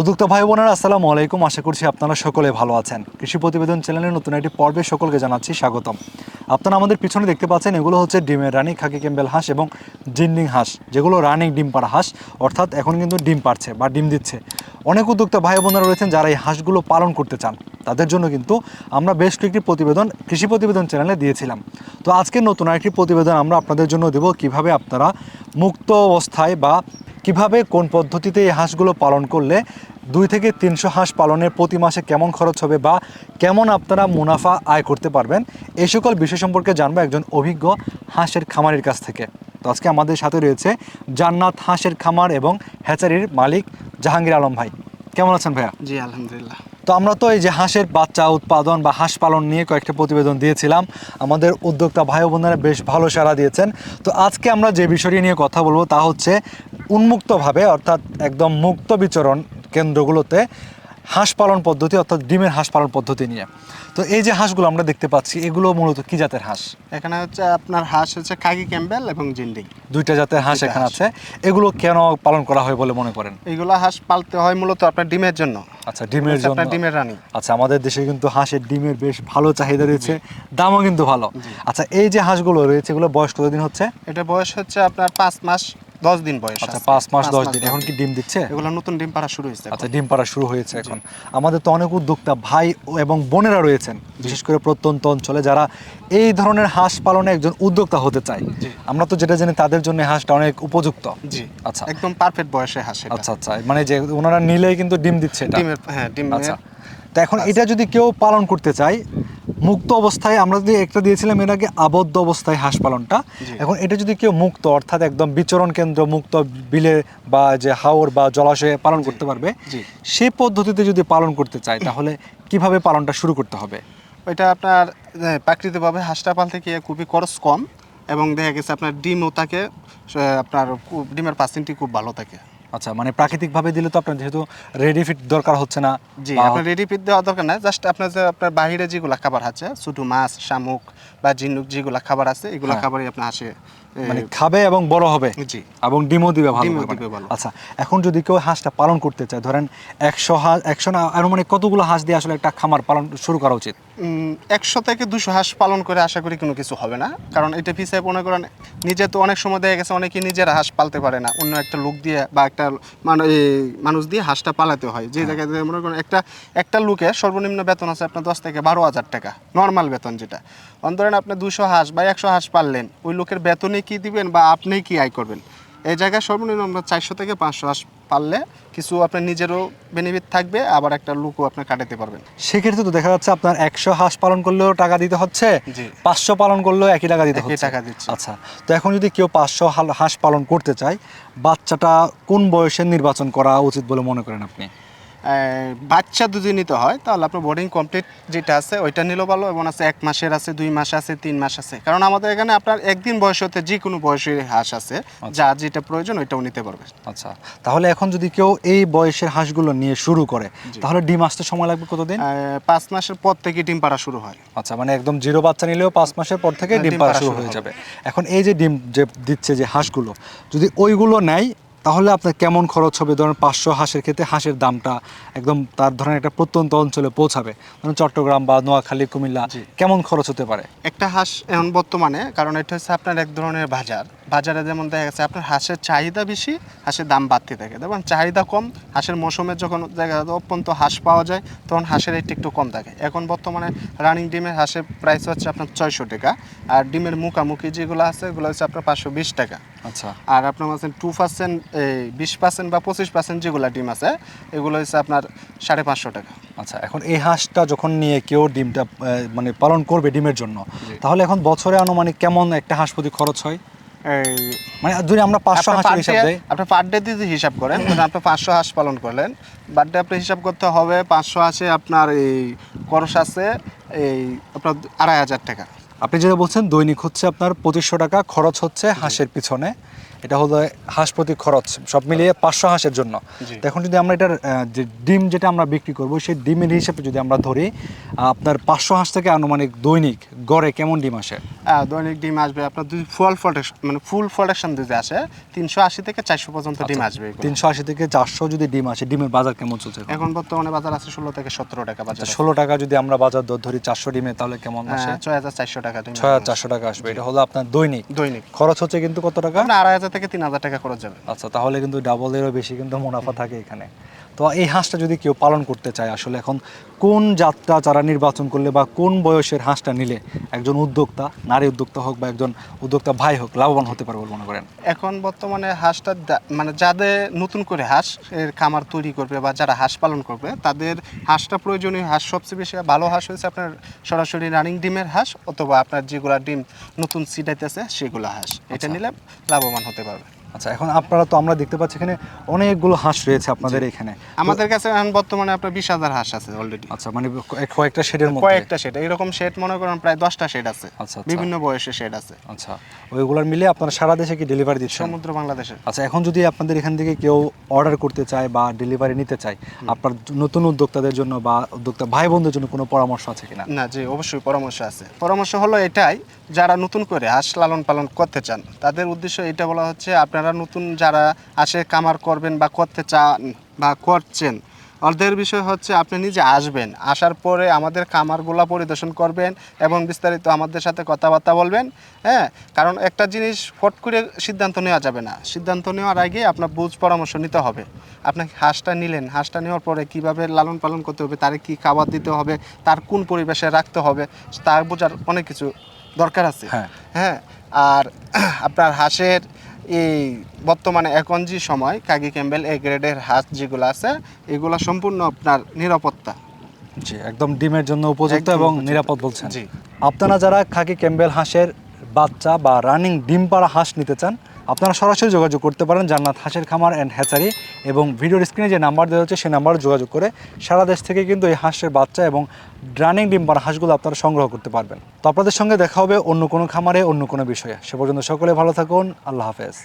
উদ্যোক্তা ভাই বোনেরা, আসসালামু আলাইকুম। আশা করছি আপনারা সকলে ভালো আছেন। কৃষি প্রতিবেদন চ্যানেলের নতুন একটি পর্বে সকলকে জানাচ্ছি স্বাগতম। আপনারা আমাদের পিছনে দেখতে পাচ্ছেন, এগুলো হচ্ছে ডিমের রানী, খাকি ক্যাম্বেল হাঁস এবং জিন্ডিং হাঁস, যেগুলো রানিং ডিম পাড়া হাঁস, অর্থাৎ এখন কিন্তু ডিম পাড়ছে বা ডিম দিচ্ছে। অনেক উদ্যোক্তা ভাই বোনেরা রয়েছেন যারা এই হাঁসগুলো পালন করতে চান। তাদের জন্য কিন্তু আমরা বেশ কয়েকটি প্রতিবেদন কৃষি প্রতিবেদন চ্যানেলে দিয়েছিলাম। তো আজকে নতুন আরেকটি প্রতিবেদন আমরা আপনাদের জন্য দেব, কীভাবে আপনারা মুক্ত অবস্থায় বা কীভাবে কোন পদ্ধতিতে এই হাঁসগুলো পালন করলে দুই থেকে তিনশো হাঁস পালনের প্রতি মাসে কেমন খরচ হবে বা কেমন আপনারা মুনাফা আয় করতে পারবেন এই সকল বিষয় সম্পর্কে জানব একজন অভিজ্ঞ হাঁসের খামারের কাছ থেকে। তো আজকে আমাদের সাথে রয়েছে জান্নাত হাঁসের খামার এবং হ্যাচারির মালিক জাহাঙ্গীর আলম ভাই। কেমন আছেন ভাইয়া? জি আলহামদুলিল্লাহ। তো আমরা তো এই যে হাঁসের বাচ্চা উৎপাদন বা হাঁস পালন নিয়ে কয়েকটা প্রতিবেদন দিয়েছিলাম আমাদের উদ্যোক্তা ভাই বোনেরা বেশ ভালো সাড়া দিয়েছেন। তো আজকে আমরা যে বিষয়টি নিয়ে কথা বলব তা হচ্ছে উন্মুক্তভাবে অর্থাৎ একদম মুক্ত বিচরণ কেন্দ্রগুলোতে হাঁস পালন পদ্ধতি অর্থাৎ ডিমের হাঁস পালন পদ্ধতি নিয়ে। তো এই যে হাঁসগুলো আমরা দেখতে পাচ্ছি এগুলো মূলত কি জাতের হাঁস? এখানে হচ্ছে আপনার হাঁস হচ্ছে কাকি ক্যাম্বেল এবং জিন্ডিং। দুইটা জাতের হাঁস এখানে আছে। এগুলো কেন পালন করা হয় বলে মনে করেন? এইগুলো হাঁস পালতে হয় মূলত আপনার ডিমের জন্য। আচ্ছা ডিমের জন্য। ডিমের রানী। আচ্ছা আমাদের দেশে কিন্তু হাঁসের ডিমের বেশ ভালো চাহিদা রয়েছে দামও কিন্তু ভালো। আচ্ছা এই যে হাঁসগুলো রয়েছে এগুলো বয়স কতদিন হচ্ছে? এটা বয়স হচ্ছে আপনার পাঁচ মাস। দশ দিন বয়স আচ্ছা। পাঁচ মাস দশ দিন। এখন কি ডিম দিচ্ছে? এগুলো নতুন ডিম পাড়া শুরু হয়েছে আচ্ছা ডিম পাড়া শুরু হয়েছে এখন। আমাদের তো অনেক উদ্যোক্তা ভাই এবং বোনেরা রয়েছেন বিশেষ করে প্রত্যন্ত অঞ্চলে যারা এই ধরনের হাঁস পালনে একজন উদ্যোক্তা হতে চায়। আমরা তো যেটা জানি তাদের জন্য হাঁসটা অনেক উপযুক্ত। জি। আচ্ছা। একদম পারফেক্ট বয়সে হাঁস। আচ্ছা আচ্ছা। মানে যে ওনারা নিলেই কিন্তু ডিম দিচ্ছে ডিমের হ্যাঁ ডিমের। আচ্ছা। তো এখন এটা যদি কেউ পালন করতে চায় মুক্ত অবস্থায় আমরা যদি একটা দিয়েছিলাম এর আগে আবদ্ধ অবস্থায় হাঁস পালনটা। এখন এটা যদি কেউ মুক্ত অর্থাৎ একদম বিচরণ কেন্দ্র মুক্ত বিলে বা যে হাওর বা জলাশয়ে পালন করতে পারবে সেই পদ্ধতিতে যদি পালন করতে চায় তাহলে কীভাবে পালনটা শুরু করতে হবে? ওইটা আপনার প্রাকৃতিকভাবে হাঁসটা পালতে গিয়ে খুবই খরচ কম এবং দেখা গেছে আপনার ডিমও থাকে আপনার ডিমের পার্সেন্টটি খুব ভালো থাকে। আচ্ছা মানে প্রাকৃতিকভাবে দিলে তো আপনার যেহেতু রেডি ফিট দরকার হচ্ছে না জি আপনার রেডি ফিট দেওয়া দরকার না জাস্ট আপনার যে আপনার বাইরে যেগুলো খাবার আছে ছোটো মাছ শামুক বা ঝিনুক যেগুলো খাবার আছে এগুলো হ্যাঁ। খাবারই আপনার হাসে মানে খাবে এবং বড় হবে জি। এবং ডিমও দিবে ভালো দিবে ভালো। আচ্ছা এখন যদি কেউ হাঁসটা পালন করতে চায় ধরেন একশো হাঁস একশো না আরও মানে কতগুলো হাঁস দিয়ে আসলে একটা খামার পালন শুরু করা উচিত? একশো থেকে দুশো হাঁস পালন করে আশা করি কোনো কিছু হবে না। কারণ এটা পিছিয়ে মনে করেন নিজে তো অনেক সময় দেখা গেছে অনেকে নিজেরা হাঁস পালতে পারে না। অন্য একটা লোক দিয়ে বা একটা মানে মানুষ দিয়ে হাঁসটা পালাতে হয়। যে জায়গায় মনে করেন একটা একটা লোকে সর্বনিম্ন বেতন আছে আপনার দশ থেকে বারো হাজার টাকা নর্মাল বেতন যেটা। অন ধরেন আপনি দুশো হাঁস বা একশো হাঁস পাললেন ওই লোকের বেতনে কি দিবেন বা আপনি কি আয় করবেন? এই জায়গায় সর্বনিম্ন আমরা চারশো থেকে পাঁচশো হাঁস পাললে কিছু আপনার নিজেরও বেনিফিট থাকবে আবার একটা লুকও আপনি কাটাতে পারবেন। সেক্ষেত্রে তো দেখা যাচ্ছে আপনার একশো হাঁস পালন করলেও টাকা দিতে হচ্ছে পাঁচশো পালন করলেও একই টাকা দিতে হচ্ছে। টাকা দিচ্ছে। আচ্ছা তো এখন যদি কেউ পাঁচশো হাঁস পালন করতে চায় বাচ্চাটা কোন বয়সে নির্বাচন করা উচিত বলে মনে করেন আপনি? বাচ্চা যদি নিতে হয় তাহলে আপনার বোর্ডিং কমপ্লিট যেটা আছে ওইটা নিলেও ভালো এবং আছে এক মাসের আছে দুই মাস আছে তিন মাস আছে। কারণ আমাদের এখানে আপনার একদিন বয়স হতে যে কোনো বয়সের হাঁস আছে যা যেটা প্রয়োজন ওইটাও নিতে পারবে। আচ্ছা তাহলে এখন যদি কেউ এই বয়সের হাঁসগুলো নিয়ে শুরু করে তাহলে ডিম আসতে সময় লাগবে কতদিন? পাঁচ মাসের পর থেকে ডিম পাড়া শুরু হয়। আচ্ছা মানে একদম জিরো বাচ্চা নিলেও পাঁচ মাসের পর থেকে হ্যাঁ, ডিম পাড়া শুরু হয়ে যাবে। এখন এই যে ডিম যে দিচ্ছে যে হাঁসগুলো যদি ওইগুলো নেয় তাহলে আপনার কেমন খরচ হবে? ধরেন পাঁচশো হাঁসের ক্ষেত্রে হাঁসের দামটা একদম তার ধরেন একটা প্রত্যন্ত অঞ্চলে পৌঁছাবে। ধরেন চট্টগ্রাম বা নোয়াখালী কুমিল্লা কেমন খরচ হতে পারে? একটা হাঁস এখন বর্তমানে কারণ এটা হচ্ছে আপনার এক ধরনের বাজার। বাজারে যেমন দেখা গেছে আপনার হাঁসের চাহিদা বেশি হাঁসের দাম বাড়তে থাকে। দেখুন চাহিদা কম হাঁসের মৌসুমে যখন দেখা যায় অত্যন্ত হাঁস পাওয়া যায় তখন হাঁসের রেট একটু কম থাকে। এখন বর্তমানে রানিং ডিমের হাঁসের প্রাইস হচ্ছে আপনার ছয়শো টাকা আর ডিমের মুখামুখি যেগুলো আছে এগুলো হচ্ছে আপনার পাঁচশো বিশ টাকা। আচ্ছা। আর আপনার আছেন টু পার্সেন্ট এই বিশ পার্সেন্ট বা পঁচিশ পার্সেন্ট যেগুলো ডিম আছে এগুলো হচ্ছে আপনার সাড়ে পাঁচশো টাকা। আচ্ছা এখন এই হাঁসটা যখন নিয়ে কেউ ডিমটা মানে পালন করবে ডিমের জন্য তাহলে এখন বছরে আনুমানিক কেমন একটা হাঁস প্রতি খরচ হয়? এই মানে যদি আমরা পাঁচশো হাঁস হিসাব দেই। আপনি পার ডে যদি হিসাব করেন মানে আপনি পাঁচশো হাঁস পালন করলেন। পার ডে আপনি হিসাব করতে হবে পাঁচশো হাঁসে আপনার এই খরচ আছে এই আপনার আড়াই হাজার টাকা। আপনি যেটা বলছেন দৈনিক হচ্ছে আপনার পঁচিশশো টাকা খরচ হচ্ছে হাঁসের পিছনে। এটা হলো হাঁস প্রতি খরচ সব মিলিয়ে পাঁচশো হাঁসের জন্য। এখন যদি আমরা এটার যে ডিম যেটা আমরা বিক্রি করব সেই ডিমের হিসেবে যদি আমরা ধরি আপনার পাঁচশো হাঁস থেকে আনুমানিক দৈনিক গড়ে কেমন ডিম আসে? দৈনিক ডিম আসবে আপনার দুই ফুল প্রোডাকশন মানে ফুল প্রোডাকশন যদি আসে। তিনশো আশি থেকে চারশো পর্যন্ত ডিম আসবে তিনশো আশি থেকে চারশো যদি ডিম আসে ডিমের বাজার কেমন চলছে এখন? বর্তমানে বাজার আছে ষোলো থেকে সতেরো টাকা বাজার। ষোলো টাকা যদি আমরা বাজার দর ধরি চারশো ডিমে তাহলে কেমন আসে? হ্যাঁ, ছয় হাজার চারশো টাকা ছয় হাজার চারশো টাকা আসবে এটা হলো আপনার দৈনিক। দৈনিক। খরচ হচ্ছে কিন্তু কত টাকা? আড়াই হাজার থেকে তিন হাজার টাকা খরচ যাবে। আচ্ছা তাহলে কিন্তু ডাবলেরও বেশি কিন্তু মুনাফা থাকে এখানে। তো এই হাঁসটা যদি কেউ পালন করতে চায় আসলে এখন কোন জাতটা যারা নির্বাচন করলে বা কোন বয়সের হাঁসটা নিলে একজন উদ্যোক্তা নারী উদ্যোক্তা হোক বা একজন উদ্যোক্তা ভাই হোক লাভবান হতে পারবে বলে মনে করেন? এখন বর্তমানে হাঁসটা মানে যাদের নতুন করে হাঁস এর খামার তৈরি করবে বা যারা হাঁস পালন করবে তাদের হাঁসটা প্রয়োজনীয় হাঁস সবচেয়ে বেশি ভালো হাঁস হয়েছে আপনার সরাসরি রানিং ডিমের হাঁস অথবা আপনার যেগুলা ডিম নতুন সিটাইতেছে সেগুলো হাঁস। এটা আচ্ছা। নিলে লাভবান হতে পারবে। আচ্ছা এখন আপনারা তো আমরা দেখতে পাচ্ছি এখানে অনেকগুলো হাঁস রয়েছে আপনাদের এখানে। আমাদের কাছে এখন বর্তমানে আপনার বিশ হাজার হাঁস আছে অলরেডি আচ্ছা মানে কয়েকটা শেডের মধ্যে। কয়েকটা শেড এরকম শেড মনে করেন প্রায় দশটা শেড আছে। আচ্ছা, আচ্ছা। বিভিন্ন বয়সের শেড আছে। আচ্ছা ওইগুলোর মিলে আপনারা সারা দেশে কি ডেলিভারি দিচ্ছেন? সমুদ্র বাংলাদেশে আচ্ছা এখন যদি আপনাদের এখান থেকে কেউ অর্ডার করতে চায় বা ডেলিভারি নিতে চায় আপনার নতুন উদ্যোক্তাদের জন্য বা উদ্যোক্তা ভাই বোনদের জন্য কোনো পরামর্শ আছে কিনা? না জি অবশ্যই পরামর্শ আছে। পরামর্শ হলো এটাই যারা নতুন করে হাঁস লালন পালন করতে চান তাদের উদ্দেশ্য এটা বলা হচ্ছে আপনারা নতুন যারা আসে কামার করবেন বা করতে চান বা করছেন অর্ধের বিষয় হচ্ছে আপনি নিজে আসবেন আসার পরে আমাদের খামারগুলা পরিদর্শন করবেন এবং বিস্তারিত আমাদের সাথে কথাবার্তা বলবেন হ্যাঁ? কারণ একটা জিনিস ফট করে সিদ্ধান্ত নেওয়া যাবে না। সিদ্ধান্ত নেওয়ার আগে আপনার বুঝ পরামর্শ নিতে হবে। আপনি হাঁসটা নিলেন হাঁসটা নেওয়ার পরে কীভাবে লালন পালন করতে হবে তার কি খাবার দিতে হবে তার কোন পরিবেশে রাখতে হবে তার বোঝার অনেক কিছু দরকার আছে। হ্যাঁ। হ্যাঁ আর আপনার হাঁসের এই বর্তমানে এখন যে সময় কাগি ক্যাম্বেল এ গ্রেডের হাঁস যেগুলো আছে এগুলো সম্পূর্ণ আপনার নিরাপত্তা। জি একদম ডিমের জন্য উপযুক্ত এবং নিরাপদ বলছেন। জি। আপনারা যারা খাকি ক্যাম্বেল হাঁসের বাচ্চা বা রানিং ডিম পাড়া হাঁস নিতে চান আপনারা সরাসরি যোগাযোগ করতে পারেন জান্নাত হাঁসের খামার অ্যান্ড হ্যাচারি এবং ভিডিওর স্ক্রিনে যে নাম্বার দেওয়া হচ্ছে সেই নাম্বারে যোগাযোগ করে সারা দেশ থেকে কিন্তু এই হাঁসের বাচ্চা এবং ড্রানিং ডিম পাড়া হাঁসগুলো আপনারা সংগ্রহ করতে পারবেন। তো আপনাদের সঙ্গে দেখা হবে অন্য কোনো খামারে, অন্য কোনো বিষয়ে। সে পর্যন্ত সকলে ভালো থাকুন, আল্লাহ হাফেজ।